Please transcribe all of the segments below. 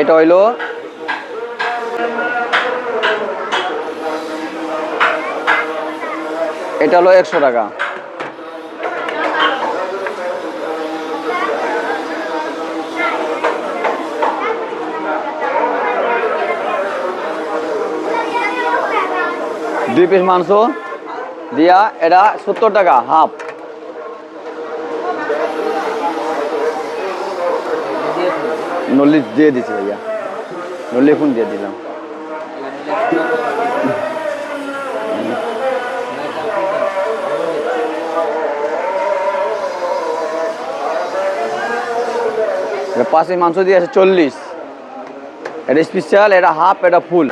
এটা হইল এটা হলো একশো টাকা। দুই পিস মাংস দিয়া এটা সত্তর টাকা হাফ নল্লি দিয়ে দিছি ভাইয়া। নল্লি ফোন দিয়ে দিলাম। পাঁচের মাংস দিয়ে আছে চল্লিশ। এটা স্পেশাল এটা হাফ এটা ফুল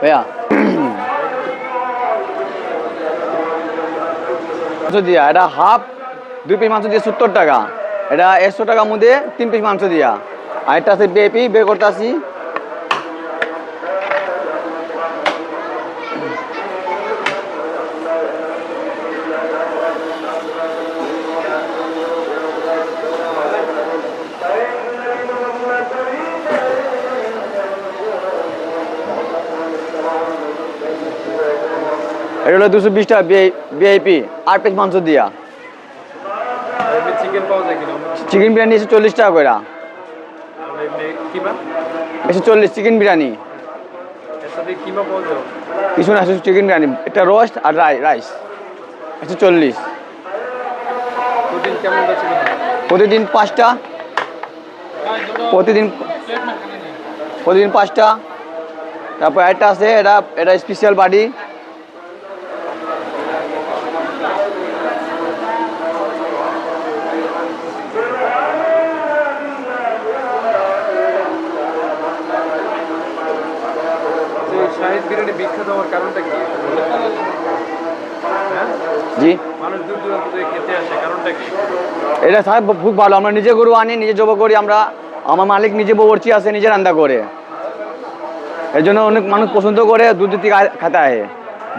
ভাইয়া। মাংস দিয়া, এটা হাফ দুই পিস মাংস দিয়ে সত্তর টাকা। এটা একশো টাকার মধ্যে তিন পিস মাংস দিয়া। আর এটা আছে বেপি এটা হলো দুশো বিশ টাকা বিআইপি আট পিস মাংস দিয়া। চিকেন বিরিয়ানি এসে চল্লিশ টাকা করে একশো চল্লিশ চিকেন বিরিয়ানি। কিছু না চিকেন বিরিয়ানি। এটা রোস্ট আর রাই রাইস একশো চল্লিশ। প্রতিদিন পাঁচটা। প্রতিদিন প্রতিদিন পাঁচটা। তারপর একটা আছে, এটা এটা স্পেশাল বাড়ি। বিখ্যাত হওয়ার কারণটা কি? হ্যাঁ? জি। মানুষ দূর দূরান্ত থেকে খেতে আসে কারণটা কি? এটা স্যার খুব ভালো। আমরা নিজে গরু আনি নিজে জব করি আমরা আমার মালিক নিজে ববরচি আছে নিজে রান্না করে। এর জন্য অনেক মানুষ পছন্দ করে দুধ থেকে খেতে আয়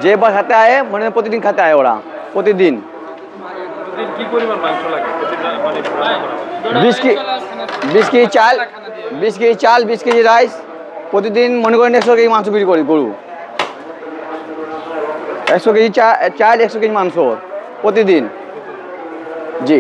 যে বার খেতে আয় মানে প্রতিদিন খেতে আয় ওরা প্রতিদিন। মানে? বিশ কেজি বিশ কেজি চাল বিশ কেজি চাল বিশ কেজি রাইস প্রতিদিন মনে করেন একশো কেজি মাংস বিক্রি করি গরু। একশো কেজি চাল একশো কেজি মাংস প্রতিদিন। জি।